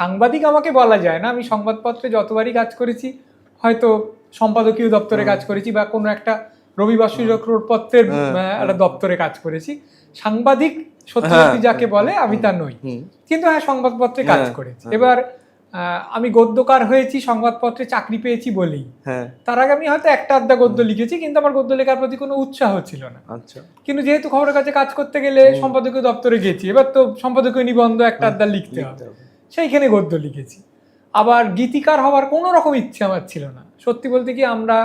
সাংবাদিক আমাকে বলা যায় না। আমি সংবাদপত্রে যতবারই কাজ করেছি হয়তো সম্পাদকীয় দপ্তরে কাজ করেছি বা কোনো একটা রবিবার সুযোগ পত্রের একটা দপ্তরে কাজ করেছি। সাংবাদিক সত্যি হ্যাঁ, যাকে বলে আমি তা নই। কিন্তু হ্যাঁ সংবাদপত্রে কাজ হ্যাঁ, করেছি। হ্যাঁ। এবার আমি গদ্যকার হয়েছি সংবাদপত্রে চাকরি পেয়েছি বলেই। তার আগে আমি হয়তো একটা আধটা গদ্য লিখেছি কিন্তু আমার গদ্য লেখার প্রতি কোনো উৎসাহ ছিল না। আচ্ছা। কিন্তু যেহেতু খবরের কাছে কাজ করতে গেলে সম্পাদকীয় দপ্তরে গেছি এবার তো সম্পাদকীয় নিবন্ধ একটা আধটা লিখতে হবে। সেইখানে গদ্য লিখেছি। আবার গীতিকার হওয়ার কোনো রকম ইচ্ছে আমার ছিল না। সত্যি বলতে কি আমরা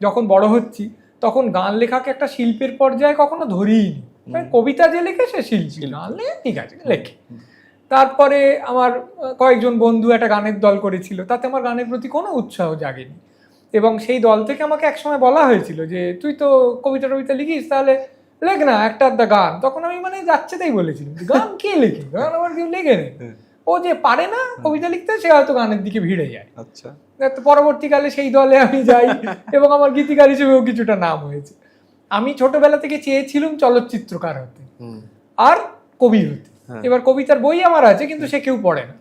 যখন বড় হচ্ছি তখন গান লেখাকে একটা শিল্পের পর্যায়ে কখনো ধরিনি কবিতা যে লেখে সে শিল্পী। গান লেখে ঠিক আছে লেখে। তারপরে আমার কয়েকজন বন্ধু একটা গানের দল করেছিল তাতে আমার গানের প্রতি কোনো উৎসাহ জাগেনি। এবং সেই দল থেকে আমাকে একসময় বলা হয়েছিল যে তুই তো কবিতা টবিতা লিখিস তাহলে লেখ না একটা আধটা গান। তখন আমি মানে যাচ্ছে তাই বলেছিলাম গান কে লেখে? গান আমার কেউ লেখে নেই। ও যে পারে না কবিতা লিখতে সে হয়তো গানের দিকে ভিড়ে যায়। আচ্ছা। পরবর্তীকালে সেই দলে আমি যাই এবং আমার গীতিকার হিসেবেও কিছুটা নাম হয়েছে। আমি ছোটবেলা থেকে চেয়েছিলাম চলচ্চিত্রকার হতে আর কবি হতে। হ্যাঁ। এবার কবিতার বই আমার আছে কিন্তু সে কেউ পড়ে না।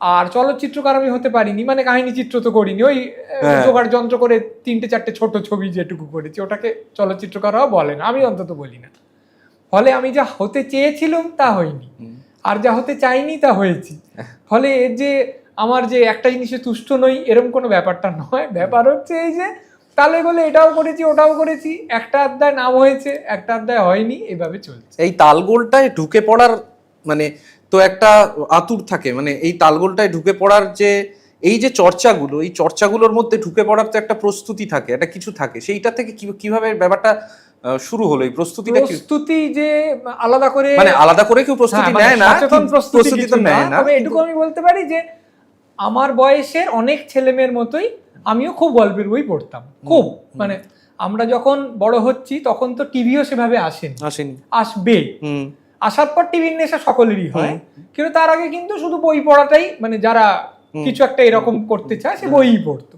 আর চলচ্চিত্রকার আমি হতে পারিনি মানে কাহিনী চিত্র তো করিনি। ওই হ্যাঁ। জোগাড় যন্ত্র করে তিনটে চারটে ছোট ছবি যেটুকু করেছি ওটাকে চলচ্চিত্রকারও বলে না। আমি অন্তত বলি না। ফলে আমি যা হতে চেয়েছিলাম তা হয়নি। আর যা হতে চাইনি তা হয়েছি। ফলে এর যে আমার যে একটা জিনিসে তুষ্ট নই এরকম কোনো ব্যাপারটা নয়। ব্যাপার হচ্ছে এই যে, তালে বলে এটাও করেছি, ওটাও করেছি, একটা অধ্যায় নাম হয়েছে, একটা অধ্যায় হয়নি, এভাবে চলছে। এই তালগোলটায় ঢুকে পড়ার মানে তো একটা আতুর থাকে মানে এই তালগোলটায় ঢুকে পড়ার যে, এই যে চর্চাগুলো, এই চর্চাগুলোর মধ্যে ঢুকে পড়ার তো একটা প্রস্তুতি থাকে, একটা কিছু থাকে। সেইটা থেকে কীভাবে ব্যাপারটা শুরু হলো। এই প্রস্তুতিটা প্রস্তুতি যে আলাদা করে মানে আলাদা করে কেউ প্রস্তুতি হ্যাঁ, মানে নেয় না সচেতন প্রস্তুতি তো নেয় না। তবে এটুকু আমি বলতে পারি যে আমার বয়সের অনেক ছেলেমেয়ের মতোই আমিও খুব গল্পের বই পড়তাম খুব। মানে আমরা যখন বড় হচ্ছি তখন তো টিভিও সেভাবে আসেন। আসেনি। আসবে। আসার পর টিভির নেশা সকলেরই হয়। কিন্তু তার আগে কিন্তু শুধু বই পড়াটাই মানে যারা কিছু একটা এরকম করতে চায় সে বইই পড়তো।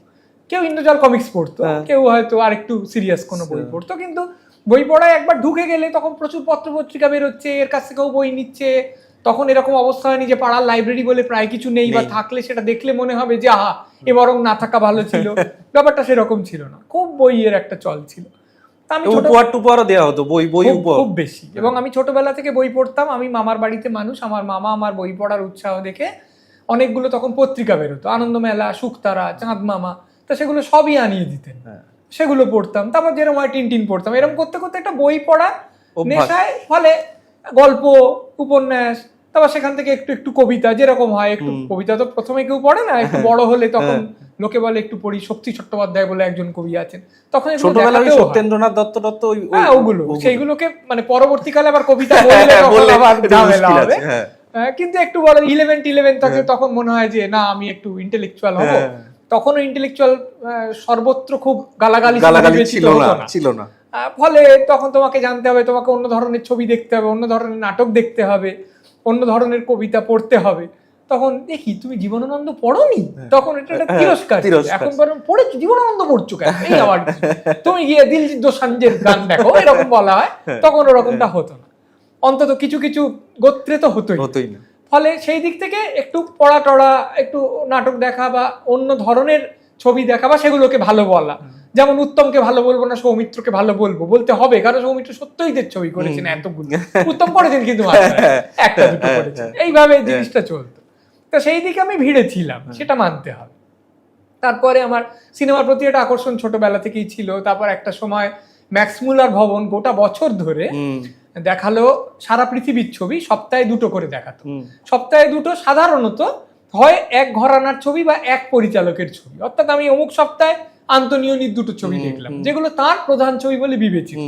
কেউ ইন্দ্রজাল কমিক্স পড়তো হ্যাঁ। কেউ হয়তো আর একটু সিরিয়াস কোনো বই পড়তো কিন্তু বই পড়ায় একবার ঢুকে গেলে তখন প্রচুর পত্র পত্রিকা বেরোচ্ছে এর কাছ থেকেও বই নিচ্ছে। তখন এরকম অবস্থা হয়নি যে পাড়ার লাইব্রেরি বলে প্রায় কিছু নেই বা থাকলে সেটা দেখলে মনে হবে যে আহা এ বরং না থাকা ভালো ছিল। ব্যাপারটা সেরকম ছিল না। খুব বইয়ের একটা চল ছিল। আমি উপহার টুপহারও দেওয়া হতো বই বই খুব- উপহার। খুব বেশি। এবং আমি ছোটবেলা থেকে বই পড়তাম আমি মামার বাড়িতে মানুষ আমার মামা আমার বই পড়ার উৎসাহ দেখে অনেকগুলো তখন পত্রিকা বেরোতো। আনন্দমেলা শুকতারা চাঁদ মামা তা সেগুলো সবই আনিয়ে দিতেন। হ্যাঁ। সেগুলো পড়তাম। তারপর যেরকম হয় টিন টিন পড়তাম। এরকম করতে করতে একটা বই পড়া। নেশায় ফলে গল্প উপন্যাস তারপর সেখান থেকে একটু একটু কবিতা যেরকম হয় একটু কবিতা তো প্রথমে কেউ পড়ে না একটু বড় হলে তখন লোকে বলে একটু পড়ি শক্তি চট্টোপাধ্যায় বলে একজন কবি আছেন। তখন হয়। সত্যেন্দ্রনাথ দত্ত দত্ত হ্যাঁ ওগুলো। সেইগুলোকে মানে পরবর্তীকালে আবার কবিতা হ্যাঁ, বললে হ্যাঁ, আবার ঝামেলা হবে। হ্যাঁ। হ্যাঁ, কিন্তু একটু বড় ইলেভেন ইলেভেন থাকে তখন মনে হয় যে না আমি একটু ইন্টেলেকচুয়াল হব। হ্যাঁ। তখনও ইন্টেলেকচুয়াল সর্বত্র খুব গালাগালি গালাগালি ছিল না ছিল না। ফলে তখন তোমাকে জানতে হবে তোমাকে অন্য ধরনের ছবি দেখতে হবে অন্য ধরনের নাটক দেখতে হবে অন্য ধরনের কবিতা পড়তে হবে। তখন দেখি তুমি জীবনানন্দ পড়োনি? তখন এটা একটা হ্যাঁ, তিরস্কার এখন বরং পড়েছো জীবনানন্দ পড়ছো কেন? এই কি? তুমি গিয়ে দিলজিৎ দোসাঞ্জের গান দেখো এরকম বলা হয় হ্যাঁ। তখন ওরকমটা হতো না। অন্তত কিছু কিছু গোত্রে তো হতোই। হতোই না। ফলে সেই দিক থেকে একটু পড়া টড়া একটু নাটক দেখা বা অন্য ধরনের ছবি দেখা বা সেগুলোকে ভালো বলা। যেমন উত্তমকে ভালো বলব না সৌমিত্রকে ভালো বলব। বলতে হবে কারণ সৌমিত্র সত্যজিতের ছবি করেছেন এতগুলো। উত্তম করেছেন কিন্তু একটা দুটো করেছেন। এইভাবে জিনিসটা চলতো। তো সেই দিকে আমি ভিড়ে ছিলাম সেটা মানতে হবে। তারপরে আমার সিনেমার প্রতি একটা আকর্ষণ ছোটবেলা থেকেই ছিল। তারপর একটা সময় ম্যাক্সমুলার ভবন গোটা বছর ধরে দেখাল সারা পৃথিবীর ছবি সপ্তাহে দুটো করে দেখাতো। সপ্তাহে দুটো সাধারণত হয় এক ঘরানার ছবি বা এক পরিচালকের ছবি। অর্থাৎ আমি অমুক সপ্তাহে আন্তনিয়নির দুটো ছবি দেখলাম যেগুলো তার প্রধান ছবি বলে বিবেচিত।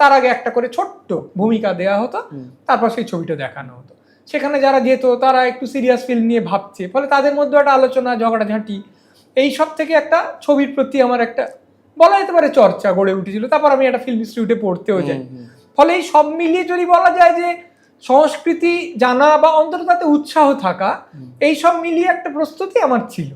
তার আগে একটা করে ছোট্ট ভূমিকা দেয়া হতো তারপর সেই ছবিটা দেখানো হতো। সেখানে যারা যেত তারা একটু সিরিয়াস ফিল্ম নিয়ে ভাবছে ফলে তাদের মধ্যে একটা আলোচনা ঝগড়াঝাঁটি এই সব থেকে একটা ছবির প্রতি আমার একটা বলা যেতে পারে চর্চা গড়ে উঠেছিল। তারপর আমি একটা ফিল্ম ইনস্টিটিউটে পড়তেও যাই। ফলে এই সব মিলিয়ে যদি বলা যায় যে সংস্কৃতি জানা বা অন্তত তাতে উৎসাহ থাকা এই সব মিলিয়ে একটা প্রস্তুতি আমার ছিল।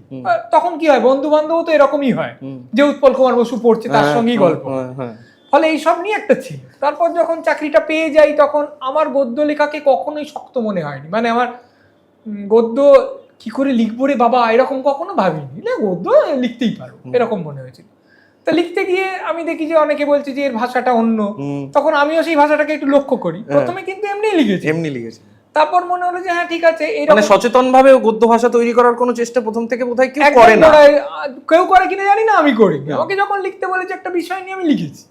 তখন কি হয়? বন্ধু বান্ধব তো এরকমই হয়। যে উৎপল কুমার বসু পড়ছে তার হ্যাঁ, সঙ্গেই গল্প। হ্যাঁ, হ্যাঁ। ফলে এই সব নিয়ে একটা ছিল। তারপর যখন চাকরিটা পেয়ে যাই তখন আমার গদ্য লেখাকে কখনোই শক্ত মনে হয়নি। মানে আমার গদ্য কি করে লিখব রে বাবা? এরকম কখনো ভাবিনি। না গদ্য লিখতেই পারো এরকম মনে হয়েছিল। তা লিখতে গিয়ে আমি দেখি যে অনেকে বলছে যে এর ভাষাটা অন্য। তখন আমিও সেই ভাষাটাকে একটু লক্ষ্য করি। প্রথমে কিন্তু এমনি লিখেছি। এমনি লিখেছে। তারপর মনে হলো যে হ্যাঁ ঠিক আছে মানে সচেতন ভাবে গদ্য ভাষা তৈরি করার কোনো চেষ্টা প্রথম থেকে বোধহয় কেউ করে না। কেউ করে কিনা জানি না আমি করি আমাকে যখন লিখতে বলেছে একটা বিষয় নিয়ে আমি লিখেছি।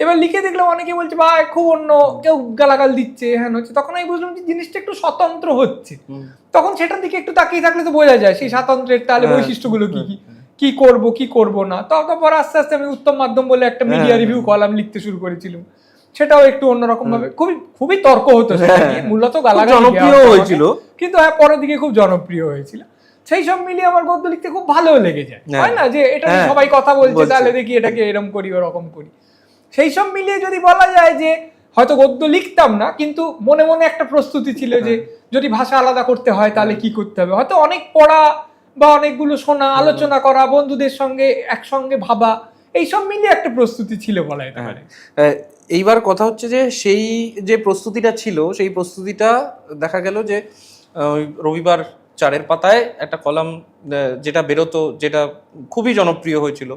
এবার লিখে দেখলাম অনেকে বলছে ভাই খুব অন্য কেউ গালাগাল দিচ্ছে হ্যাঁ হচ্ছে। তখন আমি বুঝলাম যে জিনিসটা একটু স্বতন্ত্র হচ্ছে। তখন সেটার দিকে একটু তাকিয়ে থাকলে তো বোঝা যায় সেই স্বাতন্ত্রের তাহলে হ্যাঁ, বৈশিষ্ট্যগুলো কি কি। কি করব কি করব না তারপর আস্তে আস্তে আমি উত্তম মাধ্যম বলে একটা মিডিয়া হ্যাঁ, রিভিউ কলাম লিখতে শুরু করেছিলাম সেটাও একটু অন্যরকম ভাবে খুবই খুবই তর্ক হতো হ্যাঁ। নিয়ে। মূলত গালাগাল জনপ্রিয় হয়েছিল কিন্তু হ্যাঁ পরের দিকে খুব জনপ্রিয় হয়েছিল সেই সব মিলিয়ে আমার গদ্য লিখতে খুব ভালো লেগে যায় হ্যাঁ। হয় না যে এটা হ্যাঁ। সবাই কথা বলছে। তাহলে দেখি এটাকে এরকম করি ওরকম করি সেই সব মিলিয়ে যদি বলা যায় যে হয়তো গদ্য লিখতাম না কিন্তু মনে মনে একটা প্রস্তুতি ছিল যে হ্যাঁ। যদি ভাষা আলাদা করতে হয় তাহলে কি করতে হবে হয়তো অনেক পড়া বা অনেকগুলো শোনা আলোচনা করা বন্ধুদের সঙ্গে একসঙ্গে ভাবা এইসব মিলিয়ে একটা প্রস্তুতি ছিল বলা যেতে পারে। এইবার কথা হচ্ছে যে সেই যে প্রস্তুতিটা ছিল সেই প্রস্তুতিটা দেখা গেল যে রবিবার চারের পাতায় একটা কলাম যেটা বেরোতো যেটা খুবই জনপ্রিয় হয়েছিল।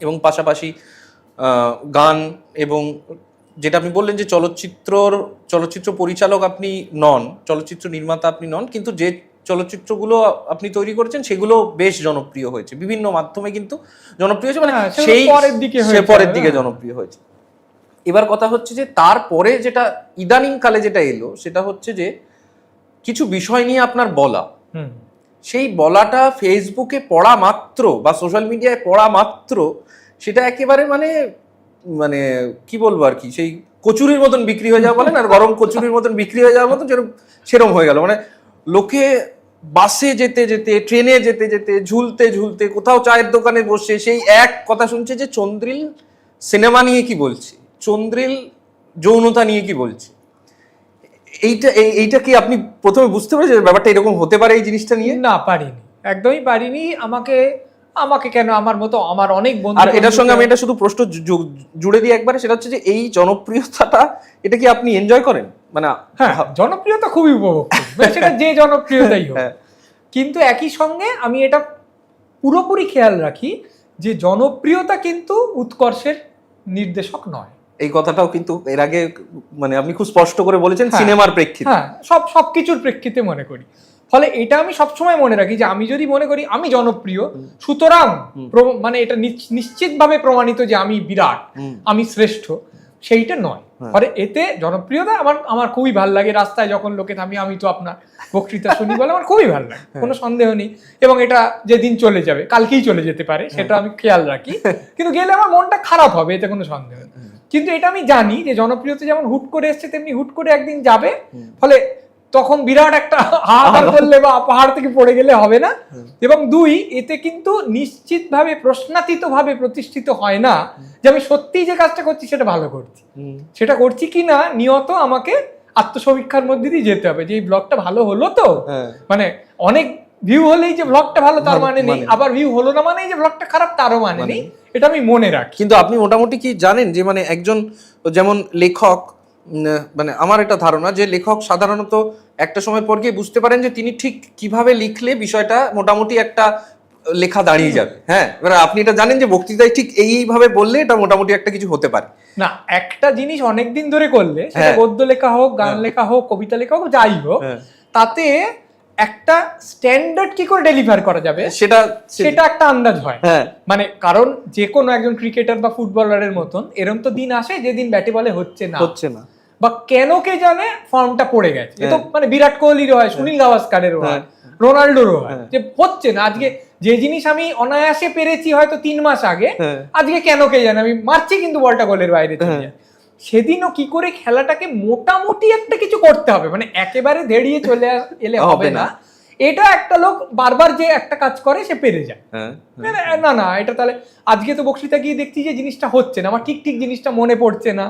এবং পাশাপাশি গান এবং যেটা আপনি বললেন যে চলচ্চিত্রর চলচ্চিত্র পরিচালক আপনি নন চলচ্চিত্র নির্মাতা আপনি নন কিন্তু যে চলচ্চিত্রগুলো আপনি তৈরি করেছেন সেগুলো বেশ জনপ্রিয় হয়েছে। বিভিন্ন মাধ্যমে কিন্তু জনপ্রিয় হয়েছে মানে হ্যাঁ, সেই পরের দিকে সে পরের দিকে হ্যাঁ। জনপ্রিয় হয়েছে। এবার কথা হচ্ছে যে তারপরে যেটা ইদানিং কালে যেটা এলো সেটা হচ্ছে যে কিছু বিষয় নিয়ে আপনার বলা। হুম। সেই বলাটা ফেসবুকে পড়া মাত্র বা সোশ্যাল মিডিয়ায় পড়া মাত্র সেটা একেবারে মানে মানে কি বলব আর কি সেই কচুরির মতন বিক্রি হয়ে যাওয়া বলেন আর গরম কচুরির মতন বিক্রি হয়ে যাওয়ার মতন যেরকম সেরম হয়ে গেল। মানে লোকে বাসে যেতে যেতে ট্রেনে যেতে যেতে ঝুলতে ঝুলতে কোথাও চায়ের দোকানে বসে সেই এক কথা শুনছে যে চন্দ্রিল সিনেমা নিয়ে কি বলছে? চন্দ্রিল যৌনতা নিয়ে কি বলছে? এইটা এই- এইটা কি আপনি প্রথমে বুঝতে পেরেছেন ব্যাপারটা এরকম হতে পারে এই জিনিসটা নিয়ে? না পারিনি। একদমই পারিনি। আমাকে আমাকে কেন আমার মতো আমার অনেক বন্ধু আর এটার সঙ্গে আমি এটা শুধু প্রশ্ন জুড়ে দিই একবারে সেটা হচ্ছে যে এই জনপ্রিয়তাটা এটা কি আপনি এনজয় করেন? মানে হ্যাঁ জনপ্রিয়তা খুবই উপভোগ সেটা যে জনপ্রিয়তাই হোক। হ্যাঁ। কিন্তু একই সঙ্গে আমি এটা পুরোপুরি খেয়াল রাখি যে জনপ্রিয়তা কিন্তু উৎকর্ষের নির্দেশক নয়। এই কথাটাও কিন্তু এর আগে মানে আপনি খুব স্পষ্ট করে বলেছেন হ্যাঁ। সিনেমার প্রেক্ষিতে। হ্যাঁ সব সবকিছুর প্রেক্ষিতে মনে করি। ফলে এটা আমি সবসময় মনে রাখি যে আমি যদি মনে করি আমি জনপ্রিয় সুতরাং মানে এটা নিশ্চিতভাবে প্রমাণিত যে আমি বিরাট আমি শ্রেষ্ঠ। সেইটা নয়। হ্যাঁ। ফলে এতে জনপ্রিয়তা আমার আমার খুবই ভালো লাগে। রাস্তায় যখন লোকে থামি আমি তো আপনার বক্তৃতা শুনি বলে আমার খুবই ভালো লাগে। হ্যাঁ। কোনো সন্দেহ নেই। এবং এটা যেদিন চলে যাবে কালকেই চলে যেতে পারে সেটা আমি খেয়াল রাখি। কিন্তু গেলে আমার মনটা খারাপ হবে এতে কোনো সন্দেহ নেই। কিন্তু এটা আমি জানি যে জনপ্রিয়তা যেমন হুট করে এসছে তেমনি হুট করে একদিন যাবে। ফলে তখন বিরাট একটা হাহাকার করলে বা পাহাড় থেকে পড়ে গেলে হবে না। এবং দুই এতে কিন্তু নিশ্চিতভাবে প্রশ্নাতীতভাবে প্রতিষ্ঠিত হয় না যে আমি সত্যিই যে কাজটা করছি সেটা ভালো করছি। সেটা করছি কি না নিয়ত আমাকে আত্মসমীক্ষার মধ্যে দিয়ে যেতে হবে যে এই ব্লগটা ভালো হলো তো। হ্যাঁ। মানে অনেক ভিউ হলেই যে ব্লগটা ভালো তার মানে নেই। মানে। আবার ভিউ হলো না মানেই যে ব্লগটা খারাপ তারও মানে মানে। নেই। এটা আমি মনে রাখি। কিন্তু আপনি মোটামুটি কি জানেন যে মানে একজন যেমন লেখক মানে আমার এটা ধারণা যে লেখক সাধারণত একটা সময় পর গিয়ে বুঝতে পারেন যে তিনি ঠিক কীভাবে লিখলে বিষয়টা মোটামুটি একটা লেখা দাঁড়িয়ে যাবে। হ্যাঁ এবার আপনি এটা জানেন যে বক্তৃতায় ঠিক এইভাবে বললে এটা মোটামুটি একটা কিছু হতে পারে। না একটা জিনিস অনেক দিন ধরে করলে সেটা হ্যাঁ। গদ্য লেখা হোক গান লেখা হোক কবিতা লেখা হোক যাই হোক হ্যাঁ। তাতে একটা স্ট্যান্ডার্ড কি করে ডেলিভার করা যাবে সেটা সেটা একটা আন্দাজ হয়। হ্যাঁ। মানে কারণ যে কোনো একজন ক্রিকেটার বা ফুটবলারের মতন এরম তো দিন আসে যেদিন ব্যাটে বলে হচ্ছে না। হচ্ছে না। বা কেন কে জানে ফর্মটা পড়ে গেছে এ তো হ্যাঁ। মানে বিরাট কোহলির হয় সুনীল গাভাস্কারেরও হয় হ্যাঁ। রোনাল্ডোরও হয় হ্যাঁ। যে হচ্ছে না আজকে যে জিনিস আমি অনায়াসে পেরেছি হয়তো তিন মাস আগে। আজকে কেন কে জানে আমি মারছি কিন্তু বলটা গোলের বাইরে চলে। যায়। সেদিনও কি করে খেলাটাকে মোটামুটি একটা কিছু করতে হবে মানে একেবারে দেড়িয়ে চলে এলে হবে না। এটা একটা লোক বারবার যে একটা কাজ করে সে পেরে যায় হ্যাঁ না, না, এটা তাহলে আজকে তো বক্তৃতা গিয়ে দেখছি যে জিনিসটা হচ্ছে না আমার ঠিক ঠিক জিনিসটা মনে পড়ছে না।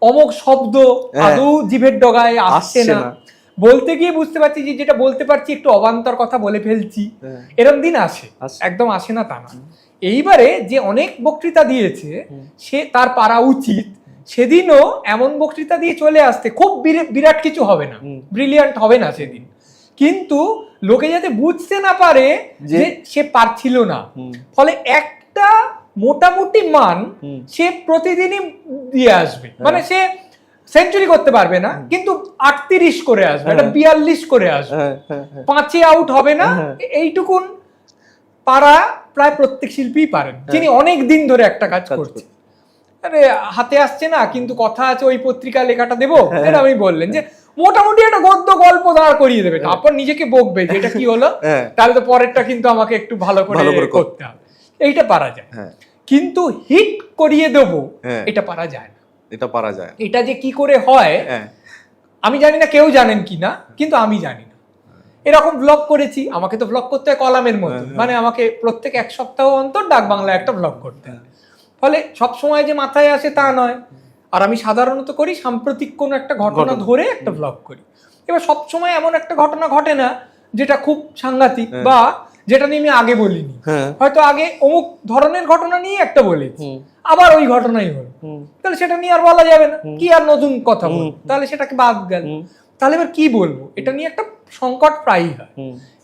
অমোক শব্দ হ্যাঁ। আদৌ জিভের ডগায় আসছে না। বলতে গিয়ে বুঝতে পারছি যে যেটা বলতে পারছি একটু অবান্তর কথা বলে ফেলছি। হ্যাঁ। এরম দিন আসে। একদম আসে না তা না। এইবারে যে অনেক বক্তৃতা দিয়েছে সে তার পারা উচিত। সেদিনও এমন বক্তৃতা দিয়ে চলে আসতে খুব বিরে- বিরাট কিছু হবে না। ব্রিলিয়ান্ট হবে না সেদিন। কিন্তু লোকে যাতে বুঝতে না পারে যে সে পারছিল না। ফলে একটা মোটামুটি মান সে প্রতিদিনই দিয়ে আসবে। মানে সে সেঞ্চুরি করতে পারবে না কিন্তু আটত্রিশ করে আসবে এটা হ্যাঁ। বিয়াল্লিশ করে আসবে। হ্যাঁ, হ্যাঁ, হ্যাঁ। পাঁচে আউট হবে না হ্যাঁ। এইটুকুন পারা প্রায় প্রত্যেক শিল্পী পারেন। যিনি অনেক দিন ধরে একটা কাজ করছে আরে হাতে আসছে না কিন্তু কথা আছে ওই পত্রিকা লেখাটা দেবো? হ্যাঁ। এটা আমি বললেন যে মোটামুটি একটা গদ্য গল্প দাঁড় করিয়ে দেবে। তারপর নিজেকে বকবে যে এটা কি হলো? হ্যাঁ। তাহলে তো পরেরটা কিন্তু আমাকে একটু ভালো করে। করতে হবে। এইটা পারা যায়। হ্যাঁ। কিন্তু হিট করিয়ে দেবো হ্যাঁ। এটা পারা যায় না। এটা পারা যায় এটা যে কি করে হয় হ্যাঁ। আমি জানি না কেউ জানেন কি না কিন্তু আমি জানি না। এরকম ব্লগ করেছি আমাকে তো ব্লগ করতে হয় কলামের মতো। হ্যাঁ, মানে আমাকে প্রত্যেক এক সপ্তাহ অন্তর ডাক বাংলা একটা ব্লগ করতে হয়। ফলে সব সময় যে মাথায় আসে তা নয়। আর আমি সাধারণত করি সাম্প্রতিক কোনো একটা ঘটনা। ধরে একটা ব্লগ করি। এবার সবসময় এমন একটা ঘটনা ঘটে না যেটা খুব সাংঘাতিক হ্যাঁ। বা যেটা নিয়ে আমি আগে বলিনি। হ্যাঁ। হয়তো আগে অমুক ধরনের ঘটনা নিয়ে একটা বলি আবার ওই ঘটনাই হলো। তাহলে সেটা নিয়ে আর বলা যাবে না। কি আর নতুন কথা তাহলে সেটাকে বাদ গেল। তাহলে এবার কি বলব? এটা নিয়ে একটা সংকট প্রায়ই হয়।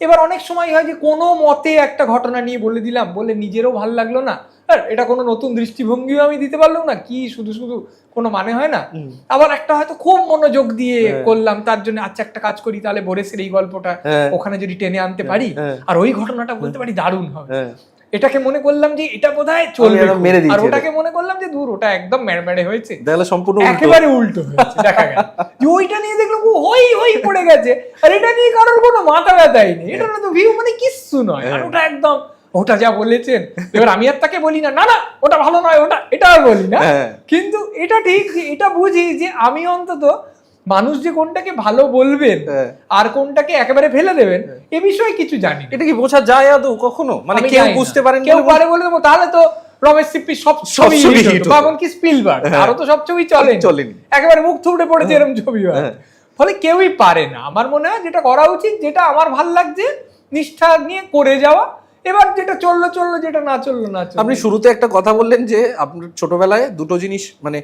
এবার অনেক সময় হয় যে কোনো মতে একটা ঘটনা নিয়ে বলে দিলাম বলে নিজেরও ভালো লাগল না। আর এটা কোনো নতুন দৃষ্টিভঙ্গিও আমি দিতে পারলাম না কি শুধু শুধু কোনো মানে হয় না। আবার একটা হয়তো খুব মনোযোগ দিয়ে হ্যাঁ। করলাম তার জন্য আচ্ছা একটা কাজ করি তাহলে বোরেসের এই গল্পটা হ্যাঁ। ওখানে যদি টেনে আনতে পারি হ্যাঁ। আর ওই ঘটনাটা বলতে পারি দারুণ হবে হ্যাঁ। এটাকে মনে করলাম যে এটা বোধহয় চলবে মেরে আর ওটাকে মনে করলাম যে দূর ওটা একদম মেড়মেড়ে হয়েছে। তাহলে সম্পূর্ণ একেবারে উল্টো হয়েছে দেখা গেল। যে ওইটা নিয়ে দেখলাম ও হই হই পড়ে গেছে। আর এটা নিয়ে কারোর কোনো মাথা ব্যথাই নেই এটা না তো ভিউ মানে কিচ্ছু নয়। আর ওটা একদম ওটা যা বলেছেন এবার আমি আর তাকে বলি না না না ওটা ভালো নয় ওটা এটা আর বলি না। হ্যাঁ। কিন্তু এটা ঠিক যে এটা বুঝি যে আমি অন্তত মানুষ যে কোনটাকে ভালো বলবেন হ্যাঁ। আর কোনটাকে একেবারে ফেলে দেবেন এ বিষয়ে কিছু জানি এটা কি বোঝা যায় আদৌ কখনো? মানে কেউ বুঝতে পারেন কেউ পারে বলে দেবো তাহলে তো রমেশ সিপ্পি সব ছবি ছবি hit hit বা এমনকি স্পিলবার্গ? হ্যাঁ। আরও তো সব ছবি চলেনি। একেবারে মুখ থুবড়ে পড়েছে এরকম ছবি হয়। হ্যাঁ। ফলে কেউই পারে না। আমার মনে হয় যেটা করা উচিত যেটা আমার ভালো লাগছে নিষ্ঠা নিয়ে করে যাওয়া। এবার যেটা চলল চলল যেটা না চলল না চলল। আপনি শুরুতে একটা কথা বললেন যে আপনার ছোটবেলায় দুটো জিনিস মানে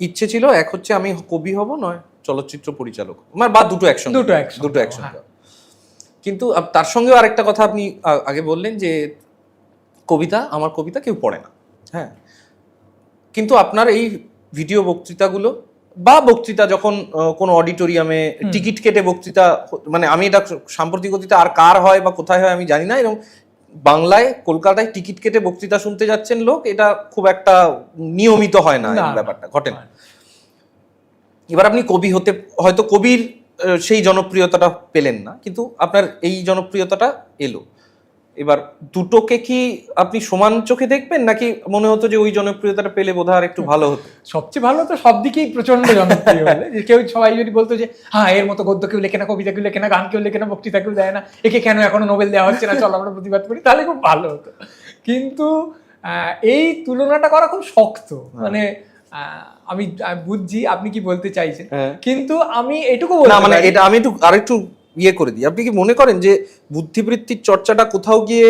ইচ্ছে ছিল এক হচ্ছে আমি কবি হব নয় চলচ্চিত্র পরিচালক। মানে বা দুটো একসঙ্গে। দুটো একসঙ্গে, দুটো একসঙ্গে। হ্যাঁ। কিন্তু তার সঙ্গেও আরেকটা কথা আপনি আগে বললেন যে কবিতা আমার কবিতা কেউ পড়ে না। হ্যাঁ। কিন্তু আপনার এই ভিডিও বক্তৃতাগুলো বা বক্তৃতা যখন কোনো অডিটোরিয়ামে টিকিট কেটে বক্তৃতা মানে আমি এটা সাম্প্রতিক অতীতে আর কার হয় বা কোথায় হয় আমি জানি না। এরকম বাংলায় কলকাতায় টিকিট কেটে বক্তৃতা শুনতে যাচ্ছেন লোক এটা খুব একটা নিয়মিত হয় না। ব্যাপারটা ঘটে না। এবার আপনি কবি হতে হয়তো কবির সেই জনপ্রিয়তাটা পেলেন না কিন্তু আপনার এই জনপ্রিয়তাটা এলো। এবার দুটোকে কি আপনি সমান চোখে দেখবেন নাকি মনে হতো যে ওই জনপ্রিয়তাটা পেলে বোধহয় আর একটু ভালো হতো? সবচেয়ে ভালো তো সব দিকেই প্রচণ্ড জনপ্রিয় যে কেউ সবাই যদি বলতো যে হ্যাঁ এর মতো গদ্য কেউ লেখে না কবিতা কেউ লেখে না গান কেউ লেখে না বক্তৃতা কেউ দেয় না একে কেন এখনও নোবেল দেওয়া হচ্ছে না চল আমরা প্রতিবাদ করি? তাহলে খুব ভালো হতো। কিন্তু আহ, এই তুলনাটা করা খুব শক্ত। মানে আহ, আমি বুঝছি আপনি কি বলতে চাইছেন? হ্যাঁ। কিন্তু আমি এটুকু না মানে এটা আমি একটু আরেকটু ইয়ে করে দিই। আপনি কি মনে করেন যে বুদ্ধিবৃত্তির চর্চাটা কোথাও গিয়ে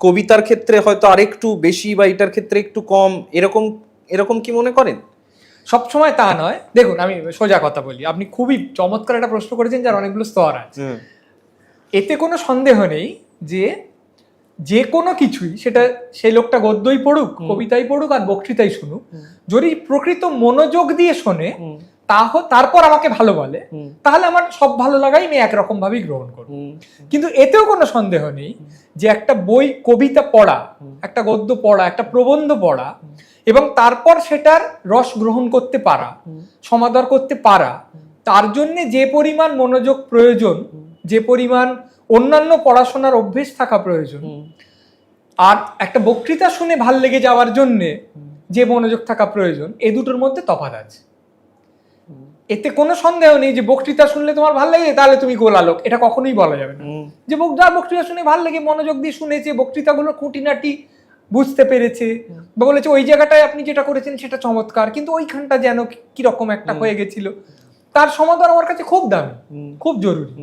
কবিতার ক্ষেত্রে হয়তো আরেকটু বেশি বা এটার ক্ষেত্রে একটু কম এরকম এরকম কি মনে করেন? সব সময় তা নয়। দেখুন আমি সোজা কথা বলি। আপনি খুবই চমৎকার একটা প্রশ্ন করেছেন যার অনেকগুলো স্তর আছে। এতে কোনো সন্দেহ নেই যে যে কোনো কিছুই সেটা সেই লোকটা গদ্যই পড়ুক কবিতাই পড়ুক আর বক্তৃতাই শুনুক যদি প্রকৃত মনোযোগ দিয়ে শোনে তাহ তারপর আমাকে ভালো বলে তাহলে আমার সব ভালো লাগাই আমি একরকম ভাবেই গ্রহণ করব। কিন্তু এতেও কোনো সন্দেহ নেই যে একটা বই কবিতা পড়া একটা গদ্য পড়া একটা প্রবন্ধ পড়া এবং তারপর সেটার রস গ্রহণ করতে পারা সমাদর করতে পারা তার জন্যে যে পরিমাণ মনোযোগ প্রয়োজন যে পরিমাণ অন্যান্য পড়াশোনার অভ্যেস থাকা প্রয়োজন। আর একটা বক্তৃতা শুনে ভালো লেগে যাওয়ার জন্য যে মনোযোগ থাকা প্রয়োজন এ দুটোর মধ্যে তফাৎ আছে। এতে কোনো সন্দেহ নেই যে বক্তৃতা শুনলে তোমার ভালো লাগে তাহলে তুমি গোলালোক এটা কখনোই বলা যাবে না। যে যার বক্তৃতা শুনে ভালো লাগে মনোযোগ দিয়ে শুনেছে বক্তৃতাগুলো খুঁটিনাটি বুঝতে পেরেছে বা বলেছে ওই জায়গাটায় আপনি যেটা করেছেন সেটা চমৎকার কিন্তু ওইখানটা যেন কীরকম একটা হয়ে গেছিল। তার সমাধান আমার কাছে খুব দামি খুব জরুরি।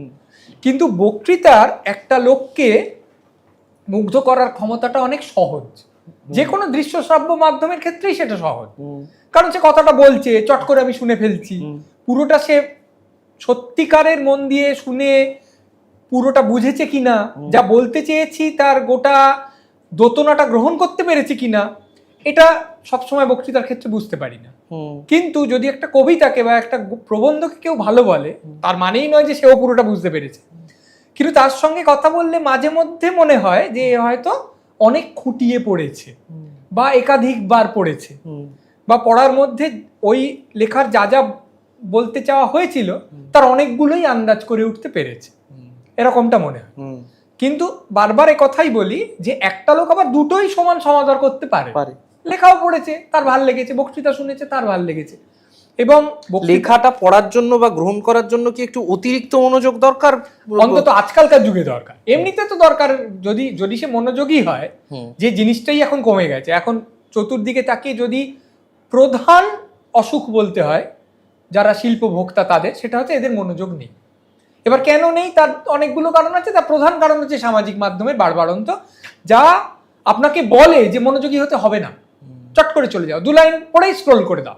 কিন্তু বক্তৃতার একটা লোককে মুগ্ধ করার ক্ষমতাটা অনেক সহজ। যে কোনো দৃশ্য শ্রাব্য মাধ্যমের ক্ষেত্রেই সেটা সহজ। কারণ সে কথাটা বলছে চট করে আমি শুনে ফেলছি। পুরোটা সে সত্যিকারের মন দিয়ে শুনে পুরোটা বুঝেছে কিনা যা বলতে চেয়েছি তার গোটা দোতনাটা গ্রহণ করতে পেরেছে কিনা এটা সবসময় বক্তৃতার ক্ষেত্রে বুঝতে পারি না। কিন্তু যদি একটা কবিতাকে বা একটা প্রবন্ধকে কেউ ভালো বলে তার মানেই নয় যে সেও পুরোটা বুঝতে পেরেছে। কিন্তু তার সঙ্গে কথা বললে মাঝে মধ্যে মনে হয় যে হয়তো অনেক খুঁটিয়ে পড়েছে বা একাধিকবার পড়েছে। বা পড়ার মধ্যে ওই লেখার যা যা বলতে চাওয়া হয়েছিল তার অনেকগুলোই আন্দাজ করে উঠতে পেরেছে। এরকমটা মনে হয়। কিন্তু বারবার কথাই বলি যে একটা লোক আবার দুটোই সমান সমাদর করতে পারে। লেখাও পড়েছে তার ভালো লেগেছে বক্তৃতা শুনেছে তার ভালো লেগেছে। এবং লেখাটা পড়ার জন্য বা গ্রহণ করার জন্য কি একটু অতিরিক্ত মনোযোগ দরকার? অন্তত আজকালকার যুগে দরকার। এমনিতে তো দরকার যদি যদি সে মনোযোগী হয় যে জিনিসটাই এখন কমে গেছে। এখন চতুর্দিকে তাকিয়ে যদি প্রধান অসুখ বলতে হয় যারা শিল্প ভোক্তা তাদের সেটা হচ্ছে এদের মনোযোগ নেই। এবার কেন নেই? তার অনেকগুলো কারণ আছে। তার প্রধান কারণ হচ্ছে সামাজিক মাধ্যমের বাড়বাড়ন্ত যা আপনাকে বলে যে মনোযোগী হতে হবে না। চট করে চলে যাও। দু লাইন পড়েই স্ক্রোল করে দাও।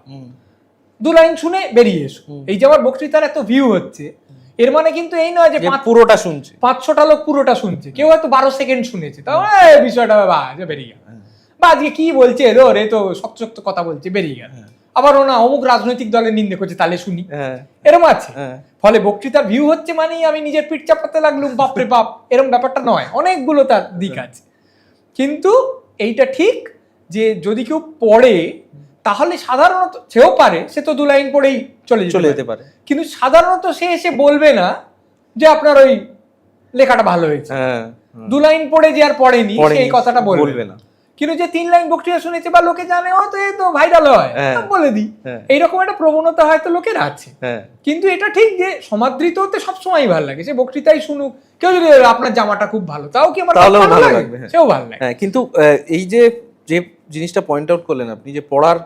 দু লাইন শুনে বেরিয়ে এসো। এই যে আমার বক্তৃতার এত ভিউ হচ্ছে এর মানে কিন্তু এই নয় যে পুরোটা শুনছে। পাঁচশোটা লোক পুরোটা শুনছে। কেউ হয়তো বারো সেকেন্ড শুনেছে। তাও বিষয়টা বা যে বেরিয়ে গেল। বা আজকে কি বলছে? এলো রে তো শক্ত শক্ত কথা বলছে বেরিয়ে গেল। আবার ও না অমুক রাজনৈতিক দলের নিন্দে করছে তাহলে শুনি। হ্যাঁ। এরম আছে। হ্যাঁ। ফলে বক্তৃতার ভিউ হচ্ছে মানেই আমি নিজের পিঠ চাপাতে লাগলুম বাপরে বাপ। এরম ব্যাপারটা নয়। অনেকগুলো তার দিক আছে। কিন্তু এইটা ঠিক যে যদি কেউ পড়ে তাহলে সাধারণত সেও পারে সে তো দু লাইন পড়েই চলে চলে পারে। যেতে পারে কিন্তু সাধারণত সে এসে বলবে না যে আপনার ওই লেখাটা ভালো হয়েছে হ্যাঁ দু লাইন পড়ে যে আর পড়েনি সেই কথাটা বলবে না। কিন্তু যে তিন লাইন বক্তৃতা শুনেছে বা লোকে জানে ও তো এই তো ভাইরাল হয় হ্যাঁ। বলে দিই হ্যাঁ। এইরকম একটা প্রবণতা হয়তো লোকের আছে হ্যাঁ কিন্তু এটা ঠিক যে সমাদৃত হতে সবসময় ভালো লাগে সে বক্তৃতাই শুনুক কেউ যদি আপনার জামাটা খুব ভালো তাও কি আমার ভালো লাগবে, হ্যাঁ। সেও ভালো লাগে হ্যাঁ কিন্তু এই যে যে জিনিসটা পয়েন্ট আউট করলেন আপনি যে পড়ার